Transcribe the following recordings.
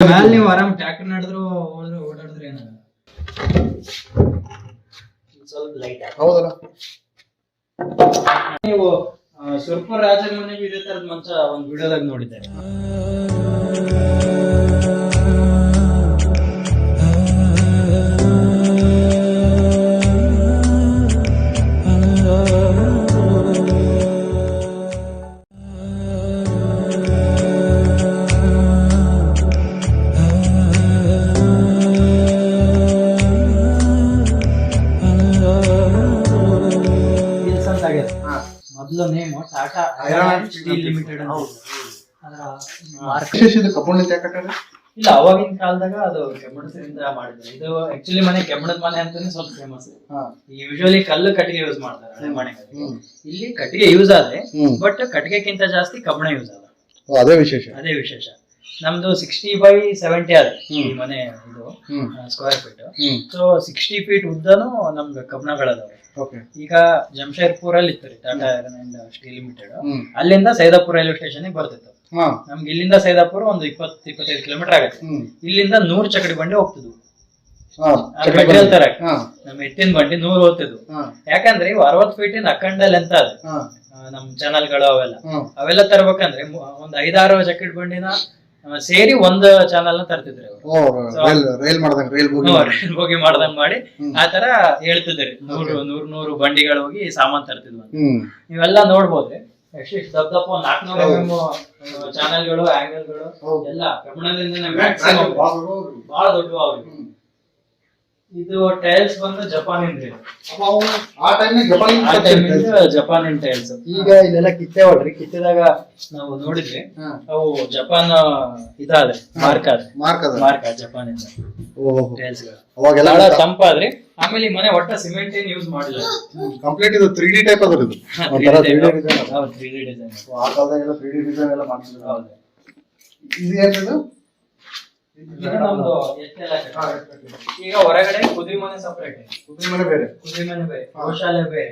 ಮ್ಯಾಲ್ ನೀವು ಆರಾಮ್ ಟ್ರ್ಯಾಕ್ಟರ್ ನಡೆದ್ರು ಹೋದ್ರು ಓಡಾಡಿದ್ರೆ ಏನಾಗಲ್ಲ ಸ್ವಲ್ಪ ಲೈಟ್ ಹೌದಲ್ಲ? ನೀವು ಆ, ಸುರ್ಪುರ್ ರಾಜನ್ ಮನೆಗೆ ಇದೇ ತರದ ಮಂಚ ಒಂದ್ ವಿಡಿಯೋದಾಗ ನೋಡಿದ್ದೆ. ಸ್ಟೀಲ್ ಲಿಮಿಟೆಡ್ ವಿಶೇಷ ಇಲ್ಲ ಅವಾಗಿನ ಕಾಲದಾಗ ಅದು ಕೆಮ್ಮಣದಿಂದ ಮಾಡಿದ್ರು. ಇದು ಆಕ್ಚುಲಿ ಮನೆ ಕೆಮ್ಮಣದ ಮನೆ ಅಂತಾನೆ ಸ್ವಲ್ಪ ಫೇಮಸ್ ಈ ಯೂಶುವಲಿ ಕಲ್ಲು ಕಟ್ಟಿಗೆ ಯೂಸ್ ಮಾಡ್ತಾರೆ ಹಳೆ ಮನೆಗಳಿಗೆ ಇಲ್ಲಿ ಕಟ್ಟಿಗೆ ಯೂಸ್ ಆದ್ರೆ ಬಟ್ ಕಟ್ಟಿಗೆಕ್ಕಿಂತ ಜಾಸ್ತಿ ಕಬ್ಬಣ ಯೂಸ್ ಆದ. ಓ, ಅದೇ ವಿಶೇಷ. ಅದೇ ವಿಶೇಷ. ನಮ್ದು ಸಿಕ್ಸ್ಟಿ ಬೈ ಸೆವೆಂಟಿ ಆದ ಈ ಮನೆ ಇದು square feet so sixty feet ಉದ್ದನು ನಮ್ದು ಕಬ್ಬಣಗಳದಾವೆ ಓಕೆ ಈಗ ಜಮ್ಶೇದ್ಪುರ್ ಅಲ್ಲಿ ಇತ್ತು ರೀ ಟಾಟಾ ಸ್ಟೀಲ್ ಲಿಮಿಟೆಡ್ ಅಲ್ಲಿಂದ ಸೈದಾಪುರ ರೈಲ್ವೆ ಸ್ಟೇಷನ್ ಬರ್ತಿತ್ತು ನಮ್ಗೆ ಇಲ್ಲಿಂದ ಸೈದಾಪುರ ಒಂದು ಇಪ್ಪತ್ ಇಪ್ಪತ್ತೈದು ಕಿಲೋಮೀಟರ್ ಆಗತ್ತೆ. ಇಲ್ಲಿಂದ ನೂರ್ ಚಕಡಿ ಬಂಡಿ ಹೋಗ್ತಿದ್ವು ನಮ್ ಎತ್ತಿನ ಬಂಡಿ ನೂರ್ ಹೋಗ್ತಿದ್ವು ಯಾಕಂದ್ರೆ ಇವು ಅರವತ್ ಫೀಟಿನ ಅಖಂಡ ಲೆಂತ್ ಅದ ಹಾ. ನಮ್ ಚಾನಲ್ಗಳು ಅವೆಲ್ಲ. ಅವೆಲ್ಲ ತರ್ಬೇಕಂದ್ರೆ ಒಂದ್ ಐದಾರು ಜಕೆಟ್ ಬಂಡಿನ ಸೇರಿ ಒಂದ್ ಚಾನಲ್ನ ತರ್ತಿದ್ರಿ ಅವರು ಓ ರೈಲ್ ರೈಲ್ ಮಾಡ್ದಂಗ ರೈಲ್ ಹೋಗಿ ಹೋಗಿ ಮಾಡ್ದಂಗ್ ಮಾಡಿ. ಹ್ಮ್. ಆ ತರ ಹೇಳ್ತಿದ್ರಿ. ನೂರು ನೂರ್ ನೂರು ಬಂಡಿಗಳು ಹೋಗಿ ಸಾಮಾನ್ ತರ್ತಿದ್ವಿ ಅಂತ. ಹ್ಮ್. ನೀವೆಲ್ಲ ನೋಡ್ಬೋದ್ರಿ ದಪ್ಪ ಒಂದ್ ನಾಲ್ಕನೂರ ಚಾನಲ್ಗಳು ಆಂಗಲ್ಗಳು ಹೌದು. ಎಲ್ಲ ಮ್ಯಾಕ್ಸಿಮಮ್ ಬಹಳ ದೊಡ್ಡ ಅವ್ರಿ ಇದು ಟೈಲ್ಸ್ ಬಂದು ಜಪಾನಿಂದ ರೀ ಆ ಟೈಮ್ ಜಪಾನ್ ಆ ಜಪಾನಿನ್ ಟೈಲ್ಸ್ ಈಗ ಇಲ್ಲೆಲ್ಲ ಕಿತ್ತೆ ಹೊಡ್ರಿ ಕಿತ್ತಿದಾಗ ನಾವು ನೋಡಿದ್ವಿ. ಅವು ಜಪಾನ್ ಇದಾದ್ರೆ ಮಾರ್ಕ್ ಆದ್ರೆ. ಮಾರ್ಕ್ ಅದ ಮಾರ್ಕ್ ಇಂದ ಓಹೋ. ಟೈಲ್ಸ್ ಅವಾಗೆಲ್ಲ ತಂಪಾದ್ರಿ ಆಮೇಲೆ ಈ ಮನೆ ಒಟ್ಟ ಸಿಮೆಂಟ್ ಏನ್ ಯೂಸ್ ಮಾಡಿಲ್ಲ. ಕಂಪ್ಲೀಟ್ ಇದು ತ್ರೀ ಡಿ ಟೈಪ್ ಅದ ಇದು ಒಂಥರ ತ್ರೀ ಡಿ ಡಿಸೈನ್ ಆ ಕಾಲದಾಗೆಲ್ಲ ತ್ರೀ ಡಿ ಡಿಸೈನ್ ಎಲ್ಲ ಮಾಡ್ತಿದ್ರು ಇದು ಏನಿದು ಇದು ನಮ್ದು ಎತ್ತೆಲ್ಲ ಕಟ್ಟಿಗೆ. ಈಗ ಹೊರಗಡೆ ಕುದುರೆ ಮನೆ ಸಪರೇಟ್ ಕುದುರೆ ಮನೆ ಬೇರೆ ಕುದುರೆ ಮನೆ ಬೇರೆ. ಗೋಶಾಲೆ ಬೇರೆ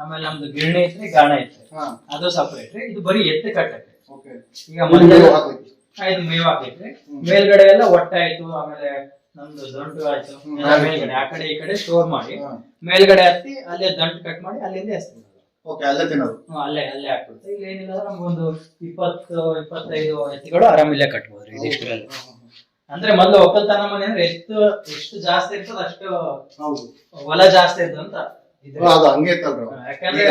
ಆಮೇಲೆ ನಮ್ದು ಗಿರಣಿ ಐತ್ರಿ ಗಾಣ ಐತ್ರಿ. ಅದು ಸಪರೇಟ್ ಇದು ಬರೀ ಎತ್ತು ಕಟ್ಟೈತೆ ಈಗ ಹಾಕ್ಲಿಕ್ಕೆ. ಇದು ಮೇವ್ ಹಾಕೈತ್ರಿ ಮೇಲ್ಗಡೆ ಎಲ್ಲ ಒಟ್ಟಾಯ್ತು ಆಮೇಲೆ ನಮ್ದು ದಂಟು ಆಯ್ತು. ಮೇಲ್ಗಡೆ ಆ ಕಡೆ ಈ ಕಡೆ ಸ್ಟೋರ್ ಮಾಡಿ ಮೇಲ್ಗಡೆ ಹತ್ತಿ ಅಲ್ಲೇ ದಂಟು ಕಟ್ ಮಾಡಿ ಅಲ್ಲಿಂದ ಎಸ್ತೀವಿ ಓಕೆ ಅಲ್ಲೇ ತಿನ್ನೋದು. ಅಲ್ಲೇ ಅಲ್ಲೇ ಹಾಕ್ಬಿಡ್ತೀವಿ. ಇಲ್ಲಿ ಏನಿಲ್ಲ ಅಂದ್ರೆ ನಮ್ಗೊಂದು ಇಪ್ಪತ್ತು ಇಪ್ಪತ್ತೈದು ಎತ್ತಿಗಳು ಆರಾಮಿಲ್ಲೇ ಕಟ್ಬೋದ್ರಿ ಇದಿಷ್ಟರಲ್ಲಿ. ಅಂದ್ರೆ ಮೊದ್ಲು ಒಕ್ಕಲ್ತನ ಮನೆ ಅಂದ್ರೆ ಎಷ್ಟು ಎಷ್ಟು ಜಾಸ್ತಿ ಇರ್ತದ ಅಷ್ಟು ಹೌದು. ಹೊಲ ಜಾಸ್ತಿ ಇರ್ತದ ಅಂತ ಅದು ಹಂಗೆ ಇತ್ತಲ್ರಿ. ಯಾಕಂದ್ರೆ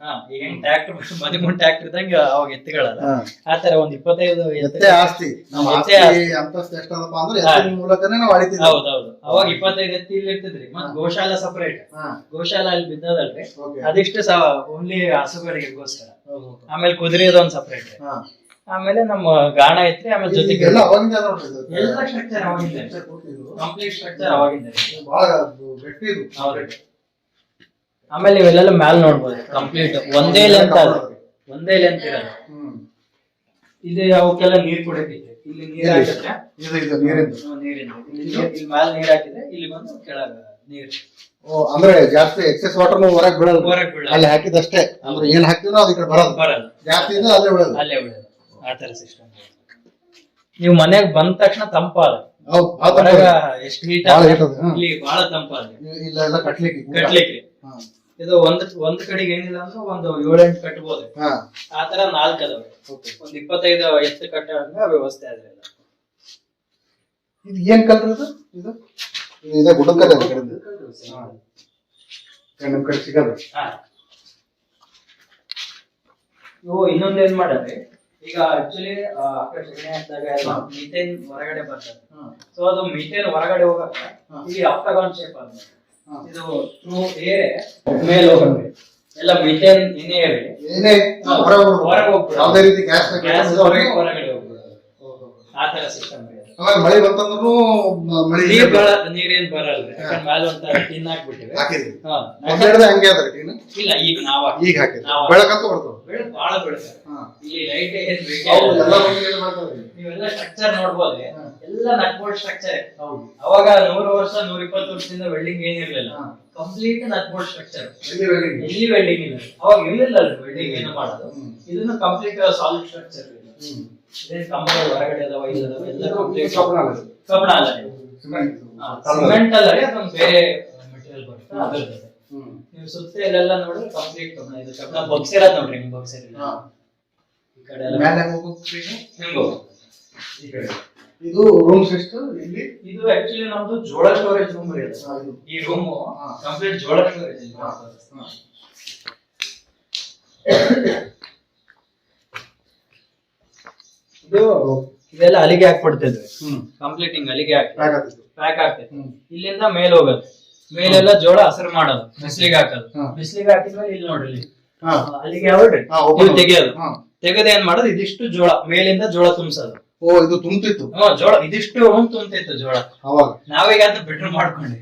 ಹಾ, ಈಗ ಹೆಂಗ್ ಟ್ರ್ಯಾಕ್ಟರ್ ಮದಿ ಮುಂದ್ ಟ್ರ್ಯಾಕ್ಟರ್ ಇದ್ದಂಗೆ ಅವಾಗ ಎತ್ತುಗಳಲ್ಲ. ಹಾ. ಆ ತರ ಒಂದ್ ಇಪ್ಪತ್ತೈದು ಎತ್ತೆ ಆಸ್ತಿ. ನಮ್ಮ ಎತ್ತೆ ಆಸ್ತಿ ಅಂತಸ್ತು ಎಷ್ಟದಪ್ಪ ಅಂದ್ರೆ ಎತ್ತಿನ ಮೂಲಕನೇ ನಾವು ಅಳಿತಿದ್ವಿ ಹೌದೌದು ಅವಾಗ ಇಪ್ಪತ್ತೈದು ಎತ್ತಿ ಇಲ್ಲಿ ಇರ್ತಿದ್ರಿ ಮತ್ತ್ ಗೋಶಾಲ ಸಪರೇಟ್ ಹಾ. ಗೋಶಾಲ ಅಲ್ಲಿ ಬಿದ್ದದಲ್ರಿ. ಓಕೆ. ಅದಿಷ್ಟು ಓನ್ಲಿ ಓನ್ಲಿ ಹಸುಗಳಿಗೋಸ್ಕರ ಆಮೇಲೆ ಕುದುರೆ ಒಂದ್ ಸಪರೇಟ್ ಹಾ. ಆಮೇಲೆ ನಮ್ಮ ಗಾಣ ಐತ್ರಿ ಆಮೇಲೆ ಜೊತೆಗೆ ಎಲ್ಲ ಅವಾಗಿಂದ ನೋಡ್ರಿ ಇದು. ಎಲ್ಲ ಸ್ಟ್ರಕ್ಚರ್ ಅವಾಗಿಂದ. ಕೊಟ್ಟಿದ್ರು. ಕಂಪ್ಲೀಟ್ ಸ್ಟ್ರಕ್ಚರ್ ಅವಾಗಿಂದ. ಇದು ಬಹಳ ಅದು ಗಟ್ಟಿ ಇದು. ಹೌದ್ರಿ ಆಮೇಲೆ ಇವೆಲ್ಲ ಮ್ಯಾಲ್ ನೋಡ್ಬೋದು. ಕಂಪ್ಲೀಟ್ ಒಂದೇ ಲೆಂತ್ ಅದು. ಒಂದೇ ಲೆಂತ್ ಇರಲ್ಲ ಹ್ಮ್. ಇದು ಅವಕ್ಕೆಲ್ಲ ನೀರ್ ಕುಡಿತೈತಿ ಇಲ್ಲಿ ನೀರ್ ಹಾಕಿದ್ರೆ ಇದು ಇದು ನೀರಿಂದು. ಹ್ಮ್, ನೀರಿಂದ. ಇಲ್ಲಿ ನೀರ್- ಇಲ್ಲಿ ಮ್ಯಾಲ್ ನೀರ್ ಹಾಕಿದ್ರೆ ಇಲ್ಲಿ ಬಂದು ಕೆಳಗ ನೀರ್. ಓ ಅಂದ್ರೆ ಜಾಸ್ತಿ ಎಕ್ಸೆಸ್ ವಾಟರ್ ಹೊರಗೆ ಬಿಡಲ್ಲ ಹೊರಗ್ ಬೀಳಲ್ಲ. ಅಲ್ಲಿ ಹಾಕಿದಷ್ಟೇ. ಅಂದ್ರೆ ಏನ್ ಹಾಕಿದ್ರು ಅದು ಈ ಕಡೆ ಬರಲ್ಲ. ಬರಲ್ಲ. ಜಾಸ್ತಿ ಇದ್ರೆ ಅಲ್ಲೇ ಬಿಡಲ್ಲ ಅಲ್ಲೇ ಉಳಿಯೋದು ಆ ತರ ಸಿಸ್ಟಮ್ ನೀವು ಮನೆಗ್ ಬಂದ ತಕ್ಷಣ ತಂಪಾದ ಹೌದು ಹೊರಗ ಎಷ್ಟು ಭಾಳ heat ಅದ, ಹ್ಮ್. ಇಲ್ಲಿ ಬಹಳ ತಂಪಾದ ಇಲ್ಲ ಎಲ್ಲ ಕಟ್ಲಿಕ್ಕೆ ಕೂಡ. ಕಟ್ಲಿಕ್ಕೆ. ಹಾ. ಇದು ಒಂದ್ ಒಂದ್ ಕಡೆಗೆ ಏನಿಲ್ಲ ಅಂದ್ರೆ ಒಂದು ಏಳೆಂಟು ಕಟ್ಬೋದು. ಹಾ. ಆ ತರ ನಾಲ್ಕು ಅದಾವೆ. ಒಂದ್ ಇಪ್ಪತ್ತೈದು ಎತ್ತು ಕಟ್ಟಂಗ ವ್ಯವಸ್ಥೆ ಆದ್ರೆ ಇದು ಏನ್ ಕಲ್ರಿ ಇದು ಇದು? ಇದು ಇದೆ ಗುಡ್ಡದ ಇದೆ ಈ ಕಡೆದು. ಹಾ. ನಿಮ್ ಕಡೆ ಸಿಗಲ್ಲ. ಹಾ. ಇವು ಇನ್ನೊಂದ್ ಏನ್ ಮಾಡದ್ರಿ ಈಗ ಆಕ್ಚುಲಿ ಮಿಥೇನ್ ಹೊರಗಡೆ ಬರ್ತದೆ. ಸೊ ಅದು ಮಿಥೇನ್ ಹೊರಗಡೆ ಹೋಗಕ್ಕೆ ಈ ಶೇಪ್ ಆಗುತ್ತೆ ಇದು ಥ್ರೂ ಏರ್ ಮೇಲೆ ಹೋಗಂಗೆ ಎಲ್ಲ ಮಿಥೇನ್ ಏನೇ ಇರಲಿ ಏನೇ ಹೊರಗೆ ಹೋಗ್ಬೋದು ಯಾವುದೇ ರೀತಿ ಗ್ಯಾಸ್ ಗ್ಯಾಸ್ ಹೊರಗೆ ಹೊರಗಡೆ ಹೋಗ್ಬೋದು ಆ ತರ ಸಿಸ್ಟಮ್ ಆಮೇಲೆ ಮಳೆ ಬಂತಂದ್ರು ಮಳೆ ನೀರ್ ಬರ ನೀರೇನ್ ಬರಲ್ರಿ. ಟಿನ್ ಹಾಕ್ಬಿಟ್ಟಿವೆ ಹಾಕಿದ್ವಿ ಹಾ. ಹಂಗೆ ಅದ ಇಲ್ಲ ಈಗ ನಾವ ಈಗ ಹಾಕಿದ್ವಿ ನಾವು- ಬೆಳಕಂತ ಬರ್ತವೆ ಬೆಳಕು ಬಹಳ ಬೆಳಕ. ಇಲ್ಲಿ ಲೈಟ್ ಏನ್ ಬೇಕೇ ಹೌದು ಇಲ್ಲ. ಎಲ್ಲ ಬಂದು ಮಾಡ್ತಾವ್ರಿ? ನೀವೆಲ್ಲ ಸ್ಟ್ರಕ್ಚರ್ ನೋಡ್ಬೋದ್ರಿ ಹಾ. ಎಲ್ಲ ನಟ್ಬೋಲ್ಟ್ ಸ್ಟ್ರಕ್ಚರ್ ಹೌದು. ಅವಾಗ ನೂರು ವರ್ಷ ನೂರ ಇಪ್ಪತ್ತು ವರ್ಷದಿಂದ ವೆಲ್ಡಿಂಗ್ ಏನಿರ್ಲಿಲ್ಲ ಹಾ. ಕಂಪ್ಲೀಟ್ ನಟ್ಬೋಲ್ಟ್ ಸ್ಟ್ರಕ್ಚರ್ ಎಲ್ಲಿ ಬೆಳಿಗ್ಗೆ? ಎಲ್ಲಿ ವೆಲ್ಡಿಂಗ್ ಇಲ್ಲ. ಅವಾಗ ಇರ್ಲಿಲ್ಲ ವೆಲ್ಡಿಂಗ್ ಏನು ಮಾಡೋದು. ಇದನ್ನ ಇದನ್ನು ಕಂಪ್ಲೀಟ್ ಸಾಲಿಡ್ ಸ್ಟ್ರಕ್ಚರ್ ಕಂಬಳ ಹೊರಗಡೆ ಅದಾವ ಎಲ್ಲ ಕಬ್ಬಣ ಅಲ್ಲ ಅಲ್ಲ. ಸಿಮೆಂಟ್ ರೀ ಅದೊಂದು ಬೇರೆ ಮೆಟೀರಿಯಲ್ ಬರುತ್ತೆ ಅದ್ರದ್ದು ಅದು. ನೀವು ಸುತ್ತ ಇಲ್ಲೆಲ್ಲ ನೋಡಿದ್ರೆ ಕಂಪ್ಲೀಟ್ ಕಬ್ಬಣ. ಇದು ಕಬ್ಬಣ ಬಗ್ಸಿರೋದ್ ನೋಡ್ರಿ ನಿಮ್. ಈ ಕಡೆ ಎಲ್ಲ. ಮೇಲೆ ಹೆಂಗ್ ಹೋಗ್ಬೇಕು ಈಗ? ಈ ಕಡೆ. ಇದು ರೂಮ್ಸ್ ಎಷ್ಟು ಇಲ್ಲಿ? ಇದು ಆಕ್ಚುಲಿ ನಮ್ದು ಜೋಳ ಸ್ಟೋರೇಜ್ ರೂಮ್ ರೀ. ಈ ರೂಮ್ ಕಂಪ್ಲೀಟ್ ಜೋಳ ಸ್ಟೋರೇಜ್ ಹಾ. ಹಾ. ಇದು ಇದೆಲ್ಲ ಅಲಿಗೆ ಹಾಕ್ಬಿಡ್ತಿದ್ವಿ ಕಂಪ್ಲೀಟಿಂಗ್ ಕಂಪ್ಲೀಟ್ ಅಲಿಗೆ ಹಾಕಿ ಪ್ಯಾಕ್ ಆಗ್ತೈತಿ ಇಲ್ಲಿಂದ ಮೇಲ್ ಹೋಗೋದು. ಮೇಲೆಲ್ಲ ಜೋಳ ಹಸಿರು ಮಾಡೋದು. ಬಿಸಿಲಿಗೆ ಹಾಕೋದು. ಬಿಸಿಲಿಗೆ ಹಾಕಿದ್ಮೇಲೆ ಇಲ್ಲಿ ನೋಡ್ರಿ ಇಲ್ಲಿ. ಹಾ. ಅಲ್ಲಿಗೆ ಯಾವ್ರಿ ಹಾ, ಇವು ತೆಗಿಯೋದು. ತೆಗೆದ ಏನ್ ಮಾಡೋದು? ಇದಿಷ್ಟು ಜೋಳ ಮೇಲಿಂದ ಜೋಳ ತುಂಬಿಸೋದು. ಓ ಇದು ತುಂಬ್ತಿತ್ತು. ಜೋಳ ಇದಿಷ್ಟು ರೂಮ್ ತುಂಬ್ತಿತ್ತು ಜೋಳ. ಅವಾಗ? ನಾವೀಗ ಅಂತ ಬೆಡ್ರೂಮ್ ಮಾಡ್ಕೊಂಡಿ.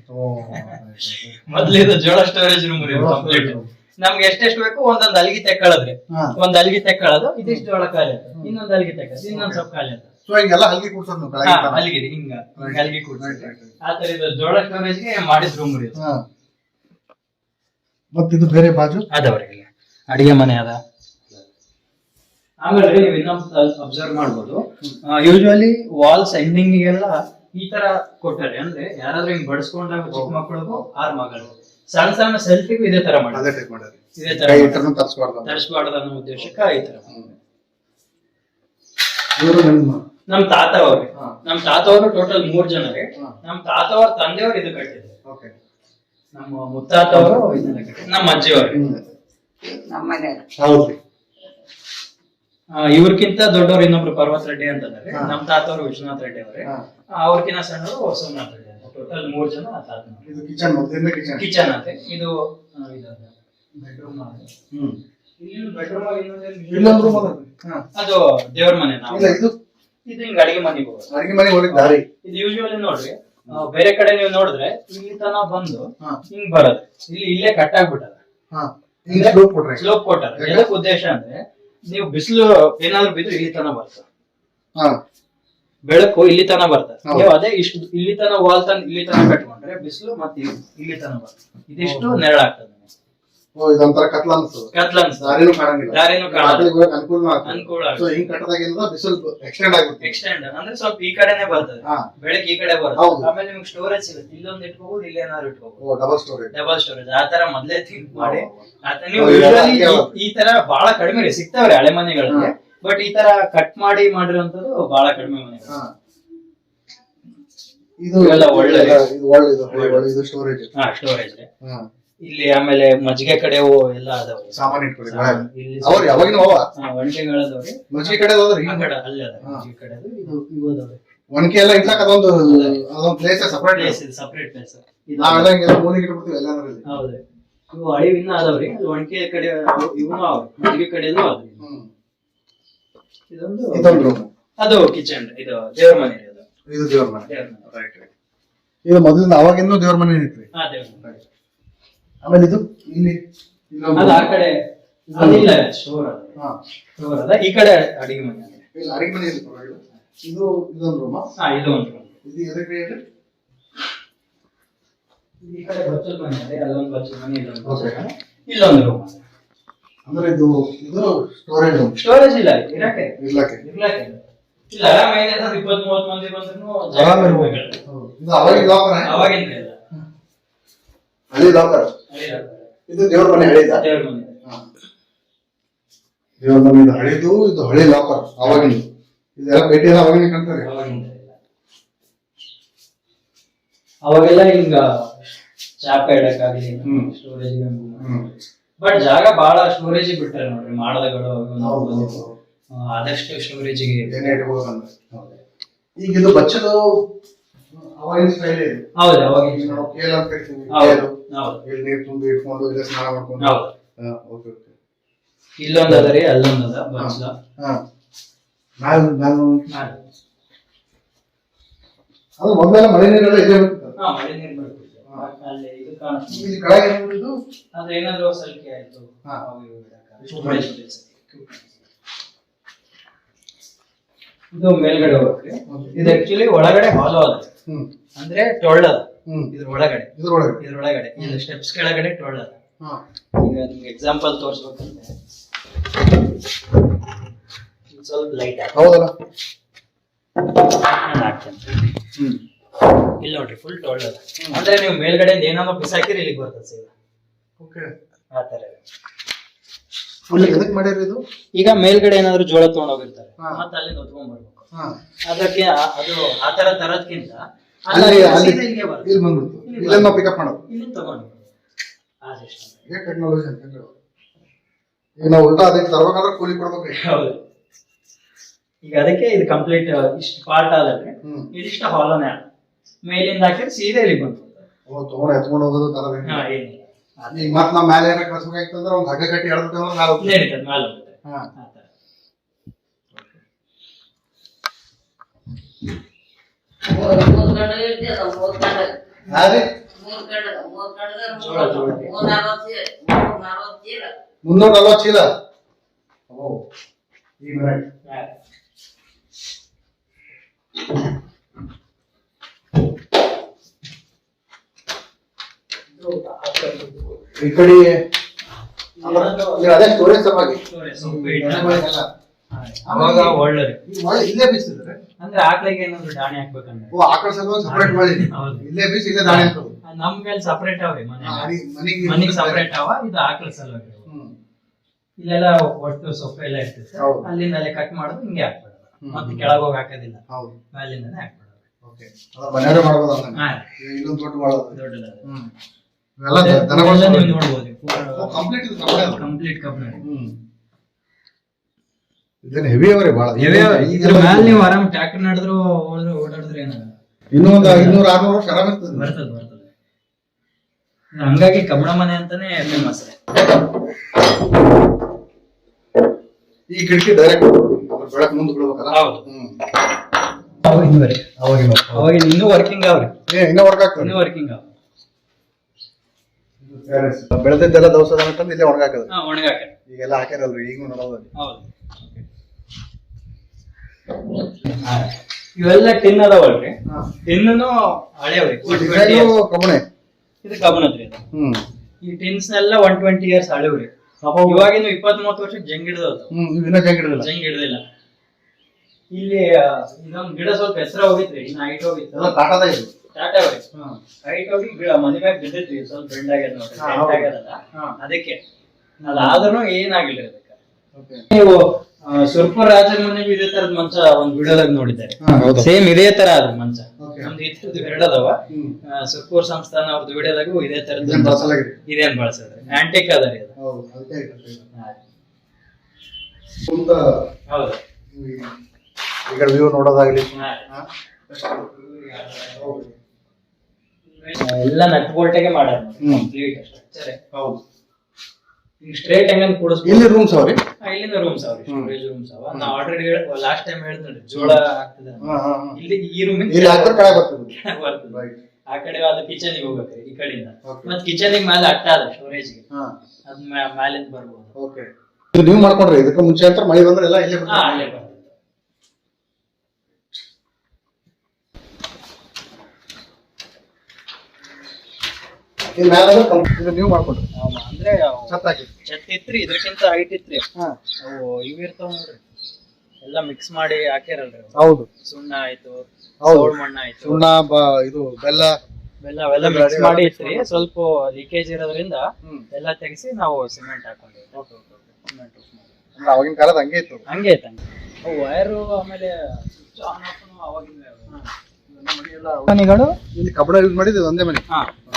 ಮೊದ್ಲಿದು ಜೋಳ ಸ್ಟೋರೇಜ್ ರೂಮ್ ಕಂಪ್ಲೀಟ್ ನಮ್ಗೆ ಎಷ್ಟೆಷ್ಟು ಬೇಕು ಒಂದೊಂದು ಅಲ್ಗಿ ತೆಕ್ಕಳದ್ರಿ. ಒಂದ್ ಅಲ್ಗಿ ತೆಕ್ಕಳದು ಇದಿಷ್ಟು ಒಳ ಖಾಲಿ ಆಯ್ತು ಇನ್ನೊಂದ್ ಅಲ್ಗಿ ತೆಕ್ಕದು ಇನ್ನೊಂದ್ ಸ್ವಲ್ಪ ಖಾಲಿ ಆಯ್ತು ಸೊ ಹಿಂಗೆಲ್ಲ ಹಲ್ಗೆ ಕೂಡ್ಸೋದು ನೀವು ಅಲ್ಲಿಗೆ ಹಿಂಗ. ಇದು ಜೋಳ ಸ್ಟೋರೇಜ್ಗೆ. ಹಾ. ಮತ್ತಿದು ಬೇರೆ ಬಾಜು? ಅಡಿಗೆ ಮನೆ ಅದ. ಆಮೇಲೆ ನೀವು ಇನ್ನೊಂದು ಅಬ್ಸರ್ವ್ ಮಾಡ್ಬೋದು. ಯೂಶುವಲಿ ವಾಲ್ಸ್ ಎಂಡಿಂಗ್ ಎಲ್ಲ ಈ ತರ ಕೊಟ್ಟರೆ ಅಂದ್ರೆ ಯಾರಾದ್ರೂ ಹಿಂಗ್ ಬಡಿಸ್ಕೊಂಡಾಗ ಚಿಕ್ಕ ಮಕ್ಕಳಿಗೂ ಆರ್ ಮಗಳು ಸಣ್ಣ ಸಣ್ಣ ಸೆಲ್ಫಿಗೂ ಇದೇ ತರ ಮಾಡಿ ಅದೇ ಟೈಪ್ ಮಾಡ್ಯಾರ ಇದೇ ತರ ಕೈ ಇಟ್ಟರು ತರಿಸ್ಬಾರ್ದು ತರಿಸ್ಬಾರ್ದು ಅನ್ನೋ ಉದ್ದೇಶಕ್ಕೆ ಈ ತರ. ಇವರು ನಿಮ್ಮ ನಮ್ ತಾತ ಅವ್ರಿ. ನಮ್ ತಾತ ಅವರು ಟೋಟಲ್ ಮೂರ್ ಜನ ರೀ. ನಮ್ ತಾತ ಅವ್ರ ತಂದೆಯವ್ರು ಇದು ಕಟ್ಟಿದ್ರು. ಓಕೆ. ನಮ್ಮ ಮುತ್ತಾತ ಅವರು ಇದನ್ನ ಕಟ್ಟಿದ್ರು. ನಮ್ಮ ಅಜ್ಜಿ ಹೌದ್ರಿ ಇವ್ರಕ್ಕಿಂತ ದೊಡ್ಡವ್ರು ಇನ್ನೊಬ್ರು ಪರ್ವತ್ ರೆಡ್ಡಿ ಅಂತಂದ್ರೆ ನಮ್ಮ ತಾತ ಅವರು ವಿಶ್ವನಾಥ್ ರೆಡ್ಡಿ ಅವ್ರಿ. ಅವ್ರಕಿನ್ನ ಸಣ್ಣವರು ಸೋಮನಾಥ್ ರೆಡ್ಡಿ. ಟೋಟಲ್ ಮೂರು ಜನ ಇದು ಕಿಚನ್ ಮೊದಲಿಂದ ಕಿಚನ್ ಕಿಚನ್ ಅಂತೆ ಇದು ಬೆಡ್ರೂಮ್ ಹ್ಮ್. ಇಲ್ಲಿ ಬೆಡ್ರೂಮ್ ಇಲ್ಲೊಂದು ರೂಮ್ ಅದ ಹಾ. ಅದು ದೇವ್ರ ಮನೆ ನಾವು. ಇಲ್ಲ ಇದು ಇದು ಹಿಂಗ ಅಡಿಗೆ ಮನೆಗೆ ಹೋಗೋದು. ಅಡಿಗೆ ಮನೆಗೆ ಹೋಗಿ ದಾರಿ ಇದು ಯೂಶುವಲಿ ನೋಡ್ರಿ ಬೇರೆ ಕಡೆ ನೀವು ನೋಡಿದ್ರೆ ಇಲ್ಲಿ ತನ ಬಂದು ಹಾ. ಹಿಂಗ್ ಬರೋದು. ಇಲ್ಲಿ ಇಲ್ಲೇ ಕಟ್ ಆಗ್ಬಿಟ್ಟದ. ಹಿಂಗ್ ಸ್ಲೋಪ್ ಕೊಟ್ರೆ. ಸ್ಲೋಪ್ ಕೊಟ್ಟಾರ? ಉದ್ದೇಶ ಅಂದ್ರೆ ನೀವು ಬಿಸಿಲು ಏನಾದ್ರು ಬಿದ್ದು ಇಲ್ಲಿ ತನ ಬರ್ತದೆ. ಹಾ. ಬೆಳಕು ಇಲ್ಲಿ ತನ ಬರ್ತದೆ. ಹೌದು. ನೀವು ಅದೇ ಇಷ್ಟು ಇಲ್ಲಿ ತನ ವಾಲ್ ತನ ಇಲ್ಲಿ ತನ ಕಟ್ಕೊಂಡ್ರೆ ಬಿಸಿಲು ಮತ್ತೆ ಇಲ್ಲಿ- ಇಲ್ಲಿ ತನ ಬರ್ತದೆ. ಇದಿಷ್ಟು ನೆರಳಾಗ್ತದೆ ಓ ಇದೊಂಥರ ಕತ್ಲ ಅನ್ಸ್ತದ. ಕತ್ಲ ಅನ್ಸ್ತದೆ ದಾರಿನೂ ಕಾಣಂಗಿಲ್ಲ. ದಾರಿನೂ ಕಾಣಲ್ಲ. ರಾತ್ರಿಗೆ ಹೋಗಕ್ ಅನುಕೂಲ ಅನುಕೂಲ ಸೊ ಹಿಂಗ್ ಕಟ್ಟದಾಗಿಂದ ಬಿಸಿಲು ಎಕ್ಸ್ಟೆಂಡ್ ಆಗುತ್ತೆ ಎಕ್ಸ್ಟೆಂಡ್ ಅಂದ್ರೆ ಸ್ವಲ್ಪ ಈ ಕಡೆನೆ ಬರ್ತದೆ. ಹಾ. ಬೆಳಕು ಈ ಕಡೆ ಬರ್ತದೆ. ಆಮೇಲೆ ನಿಮ್ಗೆ ಸ್ಟೋರೇಜ್ ಸಿಗುತ್ತೆ. ಇಲ್ಲೊಂದು ಇಟ್ಕೋಬಹುದು ಇಲ್ಲಿ ಏನಾದ್ರು ಇಟ್ಕೋಬಹುದು ಓ ಡಬಲ್ ಸ್ಟೋರೇಜ್ ಡಬಲ್ ಸ್ಟೋರೇಜ್ ಆ ತರ ಮೊದ್ಲೇ ಥಿಂಕ್ ಮಾಡಿ. ಆತ ನೀವು ಹೌದು, usually ಈ- ಈ ತರ ಬಹಳ ಕಡಿಮೆ ರೀ ಸಿಗ್ತಾವ್ರಿ ಹಳೆ ಮನೆಗಳಲ್ಲಿ. ಹಾ. ಬಟ್ ಈ ತರ ಕಟ್ ಮಾಡಿ ಮಾಡಿರೋಂಥದ್ದು ಬಹಳ ಕಡಿಮೆ ಮನೆ. ಹಾ. ಇದು ಎಲ್ಲಾ ಒಳ್ಳೆ- ಇದು ಒಳ್ಳೆ ಇದು ಒಳ್ಳೆ ಇದು ಸ್ಟೋರೇಜ್ ಹಾ ಸ್ಟೋರೇಜ್ ಹಾ. ಇಲ್ಲಿ ಆಮೇಲೆ ಮಜ್ಜಿಗೆ ಕಡೆ ಎಲ್ಲ ಸಾಮಾನ್ ಯಾವಾಗಿನ ಅವ ಮಜ್ಜಿಗೆ ಕಡೆ ಹೋದ್ರಿ ಕಡೆ ಅಲ್ಲಿ ಅದ ಮಜ್ಜಿಗೆ ಕಡೆದು ಇದು ಇವು ಅದಾವ್ರಿ ಒಣಕೆ ಎಲ್ಲ ಇಟ್ಲಾಕ ಅದೊಂದು ಅದೊಂದು ಪ್ಲೇಸ್ ಸಪರೇಟ್ ಪ್ಲೇಸ್ ಇದು ಸಪರೇಟ್ ಪ್ಲೇಸ್ ನಾವೆಲ್ಲ ಹಿಂಗೆಲ್ಲ ಮೂಲಿಗೆ ಇಟ್ಬಿಡ್ತೀವಿ ಎಲ್ಲ ಹೌದ್ರಿ ಇವು ಅಳಿವು ಇನ್ನ ಅದಾವ್ರಿ. ಅದು ಒಣಕೆ ಕಡೆ ಇವನು ಅವ್ರಿ ಮಜ್ಜಿಗೆ ಕಡೆನೂ ಅದ್ರಿ ಇದೊಂದು ಇದೊಂದು ರೂಮ್ ಅದು ಕಿಚನ್ ಇದು ದೇವ್ರ ಮನೆ ಅದು ಇದು ದೇವರ ಮನೆ. ದೇವ್ರ ಮನೆ ರೈಟ್ ರೈಟ್ ಇದು ಮೊದಲಿಂದ ಅವಾಗಿನ್ನೂ ದೇವ್ರ ಮನೆ ಇತ್ತು ಹಾ ದೇವ್ರ ಮನೆ ಆಮೇಲೆ ಇದು? ಇಲ್ಲಿ? ಇಲ್ಲೊಂದು ಅದು ಆ ಕಡೆ ಅದಿಲ್ಲ ಅದ. ಹಾ. ಶೋರ್ ಅದ. ಈ ಕಡೆ ಅಡಿಗೆ ಮನೆ. ಇಲ್ಲ ಅಡಿಗೆ ಮನೆ ಇಲ್ಲಿ ಪರವಾಗಿಲ್ಲ. ಇದು ಇದೊಂದು ರೂಮ ಹಾ ಇದು ಒಂದು room. ಇದು ಎದಕ್ಕೆ ಹೇಳಿ ಈ ಕಡೆ ಬಚ್ಚಲ್ ಮನೆ ಇದೆ. ಅಲ್ಲೊಂದು ಬಚ್ಚಲ್ ಮನೆ ಇಲ್ಲೊಂದು ಬಚ್ಚಲ್ ಮನೆ. ಇಲ್ಲೊಂದು ರೂಮ್ ಅಂದ್ರೆ ಇದು ಇದು ಸ್ಟೋರೇಜ್ ಸ್ಟೋರೇಜ್ ಇಲ್ಲ ಇರಕ್ಕೆ. ಇರ್ಲಕ್ಕೆ. ಇರ್ಲಕ್ಕೆ. ಇಲ್ಲ ಆರಾಮ ಏನಿದೆ ಇಪ್ಪತ್ತ್ ಮೂವತ್ತು ಮಂದಿ ಬಂದ್ರು ಆರಾಮ ಇರ್ಬೋದು. ಇದು ಅವಾಗಿನ ಲಾಕರ್ ಅವಾಗಿಂದ ಇಲ್ಲ ಹಳಿ ಲಾಕರ್. ಇದು ದೇವ್ರ ಮನೆ ಹಳಿದ? ದೇವ್ರ ಮನೆ. ದೇವ್ರ ಮನೆ ಇದು ಹಳಿದು ಇದು ಹಳಿ ಲಾಕರ್ ಅವಾಗಿನ ಇದೆಲ್ಲ ಭೇಟಿ ಎಲ್ಲ ಅವಾಗಿನ ಕಂತಾರೆ ಅವಾಗಿಂದ ಇಲ್ಲ. ಅವಾಗೆಲ್ಲ ಹಿಂಗ ಚಾಪೆ ಇಡಕ್ಕಾಗ್ಲಿ. Storage hmm. ಬಟ್ ಜಾಗ ಬಹಳ ಸ್ಟೋರೇಜ್ ಬಿಟ್ಟಾರೆ ನೋಡ್ರಿ ಮಾಡಲಗಳು ನಾವು ಆದಷ್ಟು ಸ್ಟೋರೇಜ್ ಈಗ ಇದು ಬಚ್ಚಲು ಅವಾಗಿನ ಸ್ಟೈಲ್ ಇದೆ. ಹೌದು ಅವಾಗಿನ ನಾವು ಕೇಲ್ ಅಂತ ಕರಿತೀವಿ. ಹೌದು ಇಲ್ಲಿ ನೀರು ತುಂಬಿ ಇಟ್ಕೊಂಡು ಇಲ್ಲ ಸ್ನಾನ ಮಾಡ್ಕೊಂಡು. ಹೌದು. Okay okay. ಇಲ್ಲೊಂದು ಅದ ರೀ ಅಲ್ಲೊಂದು ಅದ ಬಚ್ಚಲ. ನಾನು ನಾನು ಅದು ಮೊದಲೆಲ್ಲ ಮಳೆ ನೀರೆಲ್ಲ ಇದೆ. ಹಾ ಮಳೆ ನೀರು ಬರ್ತದೆ ಅಲ್ಲಿ ಇದು ಕಾಣಿಸ್ತದೆ ಇಲ್ಲಿ ಕೆಳಗೆ ಏನಿದ್ದು ಅದು ಏನಾದ್ರು ಸಲಿಕೆ ಆಯ್ತು. ಹಾ. ಅವು ಇವು ಇಡಕ್ಕೆ. storage place. ಇದು? ಮೇಲ್ಗಡೆ ಇದು ಆಕ್ಚುಲಿ ಒಳಗಡೆ ಹಾಲೋ ಅದ. ಹ್ಮ್. ಅಂದ್ರೆ ಟೊಳ್ಳದ. ಹ್ಮ್. ಇದ್ರ ಒಳಗಡೆ. ಇದ್ರೊಳಗೆ. ಇದ್ರೊಳಗಡೆ. ಇದು ಸ್ಟೆಪ್ಸ್ ಕೆಳಗಡೆ ಟೊಳ್ಳದ. ಅದ ಹಾ. ಈಗ ನಿಮ್ಗೆ ಎಕ್ಸಾಂಪಲ್ ತೋರಿಸ್ಬೇಕಂದ್ರೆ. ಒಂದ್ ಸ್ವಲ್ಪ ಲೈಟ್ ಹೌದಲ್ಲ? ಹ್ಮ್. ಇಲ್ಲಿ ನೋಡ್ರಿ ಫುಲ್ ಟೋಲ್ಡ್ ಅದ ಅಂದ್ರೆ ನೀವು ಮೇಲ್ಗಡೆ ಏನಾದ್ರು ಬಿಸಾಕಿರಿ ಇಲ್ಲಿಗೆ ಬರ್ತದೆ ಸೀದಾ. ಓಕೆ ಆ ತರ ಇದೆ. ಫುಲ್ ಎದಕ್ ಮಾಡ್ಯಾರ ಇದು? ಈಗ ಮೇಲ್ಗಡೆ ಏನಾದ್ರು ಜೋಳ ತಗೊಂಡೋಗಿರ್ತಾರೆ. ಹಾ. ಮತ್ತೆ ಅಲ್ಲಿ ಹೊತ್ಕೊಂಡ್ ಬರ್ಬೇಕು. ಹಾ. ಅದಕ್ಕೆ ಆ- ಅದು ಆ ತರ ತರೋದ್ಕಿಂತ ಅಲ್ಲಿ ಅಲ್ಲಿ ಸೀದಾ ಇಲ್ಲಿಗೆ ಬರುತ್ತೆ. ಇಲ್ಲಿ ಬಂದ್ಬಿಡ್ತು. ಇಲ್ಲೇ ನಾವು ಪಿಕಪ್ ಮಾಡೋದು. ಇಲ್ಲಿ ತಗೊಂಡು ಆ ಸಿಸ್ಟಮ್ ಇದೇ ಟೆಕ್ನಾಲಜಿ ಅಂತ ಈಗ ನಾವು ಉಲ್ಟಾ ಅದಕ್ಕೆ ತರ್ಬೇಕಂದ್ರೆ ಕೂಲಿ ಕೊಡ್ಬೇಕ್ರಿ ಹೌದು. ಈಗ ಅದಕ್ಕೆ ಇದು ಕಂಪ್ಲೀಟ್ ಇಷ್ಟು ಪಾರ್ಟ್ ಆದ್ರೆ ಇದಿಷ್ಟ ಹಾಲನೇ ಹಾಲೋನೇ ಮೇಲಿಂದ ಹಾಕಿದ್ರೆ ಸೀದಾ ಇಲ್ಲಿ ಬಂತು? ತಗೊಂಡ್ ಎತ್ಕೊಂಡು ಹೋಗೋದು ತರ ಹಾ ಈಗ ಮತ್ ನಾವ್ ಮೇಲೆ ಏನಾರ ಕಳ್ಸ್ಬೇಕಾಯ್ತಂದ್ರೆ ಒಂದ್ ಹಗ್ಗ ಕಟ್ಟಿ ಎಳ್ಬೇಕಂದ್ರೆ ನಾವ್ ನಡೀತದೆ ಮೇಲೆ ಹೋಗುತ್ತೆ ಹಾ. ಆ ಮೂರ್ ಮೂರ್ ಮೂರ್. ಹಾ ರೀ. ಮೂರ್ ಗಂಟೆಗೆ, ಮೂರ್ ಗಂಟೆಗೆ ಜೋಳ, ಮೂರ್- ಜೋಳ. ಮೂರ್ ನಲ್ವತ್ತು ಚೀಲ, ಮೂರ್ ನಲ್ವತ್ತು ಚೀಲ. ಮುನ್ನೂರ ನಲ್ವತ್ತು ಚೀಲ. ಓ ಈಗ right. ಈ ಕಡೆ ಅದೇ ಸ್ಟೋರೇಜ್ ಸಮಾಗಿ ಅವಾಗ ಒಳ್ಳೆ ಇಲ್ಲೇ ಬೀಸಿದ್ರೆ? ಅಂದ್ರೆ ಆಕಳಿಗೆ ಏನಾದ್ರು ದಾಣಿ ಹಾಕ್ಬೇಕಂದ್ರೆ? ಓ ಆಕಳ ಸಲುವಾಗಿ ಸಪರೇಟ್ ಮಾಡಿ ಹೌದು. ಇಲ್ಲೇ ಬೀಸಿ ಇಲ್ಲೇ ದಾಣಿ ಹಾಕೋದು ಮೇಲೆ ಸಪರೇಟ್ ಅವ್ರಿ ಮನೆ. ಮನೆಗೆ ಮನಿಗ್ ಸಪರೇಟ್ ಅವ ಇದು ಆಕಳ ಸಲುವಾಗಿ ಇಲ್ಲೆಲ್ಲ ಒಟ್ಟು ಸೊಪ್ಪು ಎಲ್ಲ ಇರ್ತದೆ. ಅಲ್ಲಿಂದ ಅಲ್ಲಿ ಕಟ್ ಮಾಡೋದು ಹಿಂಗೆ ಹಾಕ್ಬಿಡೋದು. ಮತ್ತೆ ಕೆಳಗೆ ಹೋಗಿ ಹಾಕೋದಿಲ್ಲ ಮೇಲಿಂದನೇ ಹಾಕ್ಬಿಡೋದು. ಓಕೆ. ಮನೆಯವರೇ ಮಾಡ್ಬೋದು ಇಲ್ಲೊಂದು ದೊಡ್ಡ ಮಾಡೋದು. ದೊಡ್ಡದಾದ ಕಂಪ್ಲೀಟ್ ಕಬ್ಬಣ ಹ್ಮ್. ಇದೇನು ಹೆವಿ ಅವರೇ ಬಹಳ ಇದ್ರ ಮ್ಯಾಲ ನೀವು ಆರಾಮ್ ಟ್ರ್ಯಾಕ್ಟರ್ ನಡೆದ್ರು ಹೋದ್ರು ಓಡಾಡಿದ್ರೆ ಏನಾಗಲ್ಲ. ಇನ್ನೂ ಒಂದು ಐನೂರು ಆರ್ನೂರು ವರ್ಷ ಆರಾಮ ಇರ್ತದೆ. ಬರ್ತದೆ ಬರ್ತದೆ. ಹಂಗಾಗಿ ಕಬ್ಬಣ ಮನೆ ಅಂತಾನೆ ಫೇಮಸ್ ಈ ಕಿಟಕಿ ಡೈರೆಕ್ಟ್ ಬೆಳಕ್ ಮುಂದೆ ಬಿಡ್ಬೇಕಲ್ಲ? ಹೌದು. ಅವಾಗಿನ. ಇನ್ನೂ ವರ್ಕಿಂಗ್ ಅವ್ರಿ. ಏ ಇನ್ನೂ ವರ್ಕ್ ಆಗ್ತದೆ. ಇನ್ನೂ ವರ್ಕಿಂಗ್ ಅವ ಬೆಳೆದಿದ್ದೆಲ್ಲ ದವಸ ತಂದು ಇಲ್ಲೇ ಒಣಗಾಕದು ಹಾ ಒಣಗಾಕ ಈಗೆಲ್ಲ ಹಾಕ್ಯಾರಲ್ರಿ ಈಗ ನೋಡೋದ್ರಿ ಹೌದು. ಹಾ. ಇವೆಲ್ಲ ಟಿನ್ ಅದಾವಲ್ರಿ? ಟಿನ್ನು ಹಳೆಯವ್ರಿ ಡಿಸೈನು ಕಬ್ಬಣೆ ಇದು ಕಬ್ಬನದ್ರಿ ಇದು ಹ್ಮ್. ಈ ಟಿನ್ಸ್ ನೆಲ್ಲ ಒನ್ ಟ್ವೆಂಟಿ ಇಯರ್ಸ್ ಹಳೆವ್ರಿ. ಇವಾಗಿನ ಇಪ್ಪತ್ತ್ ಮೂವತ್ತು ವರ್ಷ ಜಂಗ್ ಹಿಡಿದವು ಹ್ಮ್ ಇವ್ ಇನ್ನೂ ಜಂಗ್ ಹಿಡಿದಿಲ್ಲ. ಜಂಗ್ ಹಿಡ್ದಿಲ್ಲ. ಇಲ್ಲಿ ಆ, ಇದೊಂದ್ ಗಿಡ ಸ್ವಲ್ಪ ಹೆಸರ ಹೋಗಿತ್ರಿ ಇನ್ನ ಹೈಟ್ ಹೋಗಿತ್ತು. ಎಲ್ಲ ತಾಟದ ಇದು. ಟಾಟಾ ಅವ್ರಿ ಹೈಟ್ ಹೋಗಿ ಮನೆ ಮ್ಯಾಗ ಸ್ವಲ್ಪ ಬೆಂಡ್ ಆಗ್ಯದ ನೋಡ್ರಿ ಹಾ, dent ಹೌದು. ಆಗ್ಯದಲ್ಲ ಹಾ. ಅದಕ್ಕೆ ಅದಾದ್ರೂ ಏನಾಗಿಲ್ಲ ಅದಕ್ಕೆ ಓಕೆ ನೀವು ಆ, ಸುರ್ಪುರ್ ಇದೇ ತರದ ಮಂಚ ಒಂದ್ ವಿಡಿಯೋದಾಗ ನೋಡಿದ್ದಾರೆ ಹಾ, ಹೌದು. ಸೇಮ್ ಇದೇ ತರ ಅದ್ ಮಂಚ Okay. ನಮ್ದು ಇತ್ತು ಎರಡದವ ಹ್ಮ್ ಸುರ್ಪುರ್ ಸಂಸ್ಥಾನ ಅವ್ರದ್ದು ವಿಡಿಯೋದಾಗೂ ಇದೇ ತರದ್ದು ಇದನ್ನ ಬಳಸಲಾಗಿದೆ. ಇದೇನ್ ಬಳಸಿದ್ರೆ ಆಂಟಿಕ್ ಅದ ರೀ ಅದು ಹೌದು ಅದಕ್ಕೆ ಇರ್ತದೆ ಇದು. ಹಾ. ಕುಂತ ಹೌದು ಈ- ಈ ಕಡೆ ವ್ಯೂ ನೋಡೋದಾಗ್ಲಿ ಹಾ. ಹಾ? ಎಲ್ಲ ನಟ್ ಬೋಲ್ಟೆಗೆ ಹ್ಮ್. ಕಂಪ್ಲೀಟ್ ಸ್ಟ್ರಕ್ಚರ್ ಹೌದು. ಈಗ ಸ್ಟ್ರೇಟ್ ಹೆಂಗನ್ ಕೂಡಿಸ್ಬೋದು. ಇಲ್ಲಿ ರೂಮ್ಸ್ ಅವ್ರಿ? ಇಲ್ಲಿಂದ ರೂಮ್ಸ್ ಅವ್ರಿ. ಸ್ಟೋರೇಜ್ ರೂಮ್ಸ್ ಅವ. ನಾ ಆಲ್ರೆಡಿ ಲಾಸ್ಟ್ ಟೈಮ್ ಹೇಳಿದ್ನಲ್ಲ ಜೋಳ ಆಗ್ತದೆ ಹಾ, ಹಾ, ಹಾ. ಇಲ್ಲಿ ಈ ರೂಮ್ ಇಲ್ಲಿ ಹಾಕಿದ್ರೆ ಕಡೆ ಬರ್ತದೆ. ಬರ್ತದೆ. ಆ ಕಡೆ ಅದು ಕಿಚನ್ ಹೋಗ್ಬೇಕ್ರಿ ಈ ಕಡೆಯಿಂದ. ಮತ್ತೆ ಮತ್ ಕಿಚನ್ ಮೇಲೆ ಅಟ್ಟ ಅದ ಸ್ಟೋರೇಜ್ಗೆ. ಹಾ. ಅದ್ ಮ್ಯಾ- ಮ್ಯಾಲಿಂದ ಬರ್ಬೋದು. ಓಕೆ ನೀವು ಮಾಡ್ಕೊಂಡ್ರಿ ಇದಕ್ಕೆ ಮುಂಚೆ ಅಂತ ಮಳೆ ಬಂದ್ರೆ ಎಲ್ಲ ಇಲ್ಲೇ ಹಾ ಬರ್ತದೆ. ಇಲ್ಲಿ ಮ್ಯಾಲ ಇದು ನೀವು ಮಾಡ್ಕೊಂಡ್ರಿ ಅಂದ್ರೆ ಸತ್ತಾಗಿ ಛತ್ ಇತ್ರಿ ಇದಕ್ಕಿಂತ ಹೈಟ್ ಇತ್ರಿ. ಹಾ. ಅವು ಇವ್ ಇರ್ತಾವ ನೋಡ್ರಿ. ಎಲ್ಲ ಮಿಕ್ಸ್ ಮಾಡಿ ಹಾಕ್ಯಾರಲ್ರಿ ಅವು. ಹೌದು. ಸುಣ್ಣ ಆಯ್ತು ಹೌದು. ಸೌಳ್ ಮಣ್ಣ ಆಯ್ತು. ಸುಣ್ಣ ಬ ಇದು ಬೆಲ್ಲ. ಬೆಲ್ಲ ಅವೆಲ್ಲ ಮಿಕ್ಸ್ ಮಾಡಿ ಇತ್ರಿ. ಸ್ವಲ್ಪ ಲೀಕೇಜ್ ಇರೋದ್ರಿಂದ ಹ್ಮ್. ಎಲ್ಲ ತೆಗಿಸಿ ನಾವು ಸಿಮೆಂಟ್ ಹಾಕೊಂಡಿವಿ. ಸಿಮೆಂಟ್ ಅಂದ್ರೆ ಅವಾಗಿನ ಕಾಲದ ಹಂಗೆ ಇತ್ತು. ಹಂಗೆ ಐತೆ ಹಂಗೆ ವೈರು ಆಮೇಲೆ ಸ್ವಿಚ್ ಆನ್ ಆಫ್ ಅವಾಗಿಂದ ಮನೆಗಳು? ಇಲ್ಲಿ ಕಬ್ಬಣ ಯೂಸ್ ಮಾಡಿದ್ದು ಒಂದೇ ಮನೆ. ಹಾ.